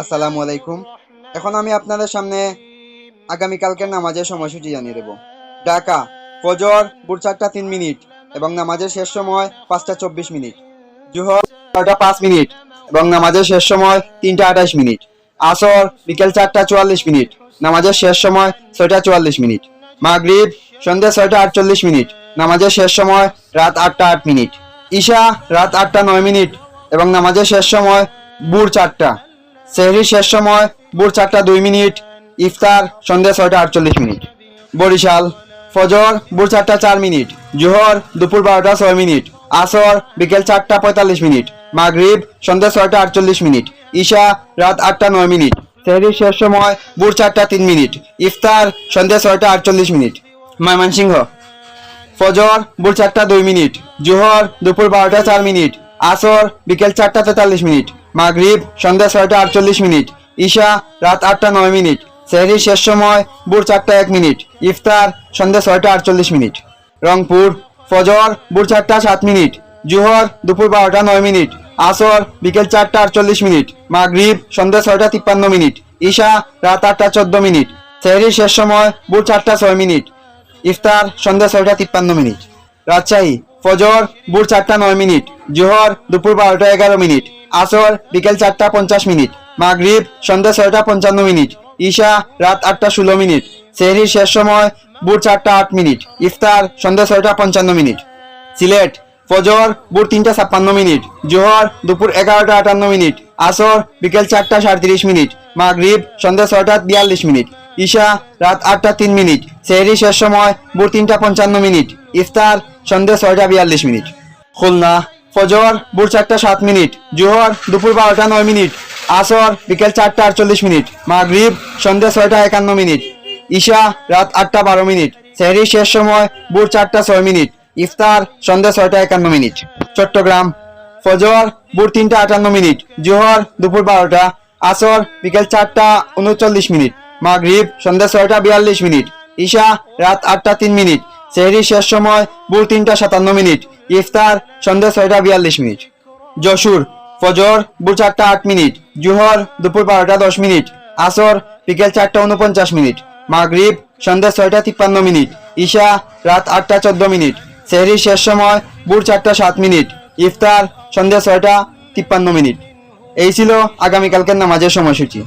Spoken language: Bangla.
আসসালামু আলাইকুম। এখন আমি আপনাদের সামনে আগামীকালকের নামাজের সময়সূচি জানিয়ে দেব। ঢাকা, ফজর ভোর চারটা তিন মিনিট এবং নামাজের শেষ সময় পাঁচটা চব্বিশ মিনিট। জোহর, ছয়টা পাঁচ মিনিট এবং নামাজের শেষ সময় তিনটা আঠাশ মিনিট। আসর, বিকেল চারটা চুয়াল্লিশ মিনিট। নামাজের শেষ সময় ছয়টা চুয়াল্লিশ মিনিট। মাগরিব, সন্ধ্যে ছয়টা আটচল্লিশ মিনিট। নামাজের শেষ সময় রাত আটটা আট মিনিট। ঈশা, রাত আটটা নয় মিনিট এবং নামাজের শেষ সময় ভোর চারটা। সেহরির শেষ সময়, ভোর চারটা দুই মিনিট, ইফতার সন্ধ্যা ছয়টা আটচল্লিশ মিনিট। বরিশাল, ফজর, ভোর চারটা চার মিনিট, জোহর, দুপুর বারোটা ছয় মিনিট, আসর, বিকেল চারটা পঁয়তাল্লিশ মিনিট, মাগরিব, সন্ধ্যে ছয়টা আটচল্লিশ মিনিট, ঈশা, রাত আটটা নয় মিনিট, সেহরির শেষ সময়, ভোর চারটা তিন মিনিট, ইফতার সন্ধ্যা ছয়টা আটচল্লিশ মিনিট। ময়মনসিংহ, ফজর, ভোর চারটা দুই মিনিট, জোহর, দুপুর বারোটা চার মিনিট, আসর, বিকেল চারটা তেতাল্লিশ মিনিট মাগরিব, সন্ধ্যা ছয়টা আটচল্লিশ মিনিট, ঈশা রাত আটটা নয় মিনিট, সেহরির শেষ সময় ভোর চারটা এক মিনিট, ইফতার সন্ধ্যা ছয়টা আটচল্লিশ মিনিট, রংপুর, ফজর ভোর চারটা সাত মিনিট, জোহর দুপুর বারোটা নয় মিনিট, আসর বিকেল চারটা আটচল্লিশ মিনিট, মাগরিব সন্ধ্যা ছয়টা তিপ্পান্ন মিনিট, ঈশা রাত আটটা চোদ্দ মিনিট, সেহরির শেষ সময় ভোর চারটা ছয় মিনিট, ইফতার সন্ধ্যা ছয়টা তিপ্পান্ন মিনিট, রাজশাহী, ফজর ভোর চারটা নয় মিনিট জোহর দুপুর বারোটা এগারো মিনিট, আসর বিকেল চারটা পঞ্চাশ মিনিট, মাগরিব সন্ধ্যা ছয়টা পঞ্চান্ন মিনিট, ঈশা রাত আটটা ষোলো মিনিট, সেহরির শেষ সময় ভোর চারটা আট মিনিট, ইফতার সন্ধ্যা ছয়টা পঞ্চান্ন মিনিট, সিলেট ফজর ভোর তিনটা ছাপ্পান্ন মিনিট, জোহর দুপুর এগারোটা আটান্ন মিনিট, আসর বিকেল চারটা সাঁত্রিশ মিনিট, মাগরিব সন্ধ্যা ছয়টা বিয়াল্লিশ মিনিট, ঈশা রাত আটটা তিন মিনিট সেহরি শেষ সময় ভোর তিনটা পঞ্চান্ন মিনিট, ইফতার সন্ধ্যা ছয়টা বিয়াল্লিশ মিনিট। খুলনা ফজর, ভোর চারটা সাত মিনিট, জোহর দুপুর বারোটা নয় মিনিট, আসর বিকেল চারটা আটচল্লিশ মিনিট, মাগরিব সন্ধ্যা ছয়টা একান্ন মিনিট, ঈশা রাত আটটা বারো মিনিট সেহরি শেষ সময় ভোর চারটা ছয় মিনিট, ইফতার সন্ধ্যা ছয়টা একান্ন মিনিট। চট্টগ্রাম, ফজর, ভোর তিনটা আটান্ন মিনিট, জোহর দুপুর বারোটা, আসর বিকেল চারটা উনচল্লিশ মিনিট, মাগরিব সন্ধ্যা ছয়টা বিয়াল্লিশ মিনিট, ঈশা রাত আটটা তিন মিনিট সেহরি শেষ সময় ভোর তিনটা সাতান্ন মিনিট, ইফতার সন্ধ্যা ছয়টা বিয়াল্লিশ মিনিট। যশুর, ফজর ভোর চারটা আট মিনিট, জোহর দুপুর বারোটা দশ মিনিট, আসর বিকেল চারটা উনপঞ্চাশ মিনিট, মাগরিব সন্ধ্যা ছয়টা তিপ্পান্ন মিনিট, ঈশা রাত আটটা চোদ্দ মিনিট, সেহরির শেষ সময় ভোর চারটা সাত মিনিট, ইফতার সন্ধ্যা ছয়টা তিপ্পান্ন মিনিট। এই ছিল আগামীকালকের নামাজের সময়সূচি।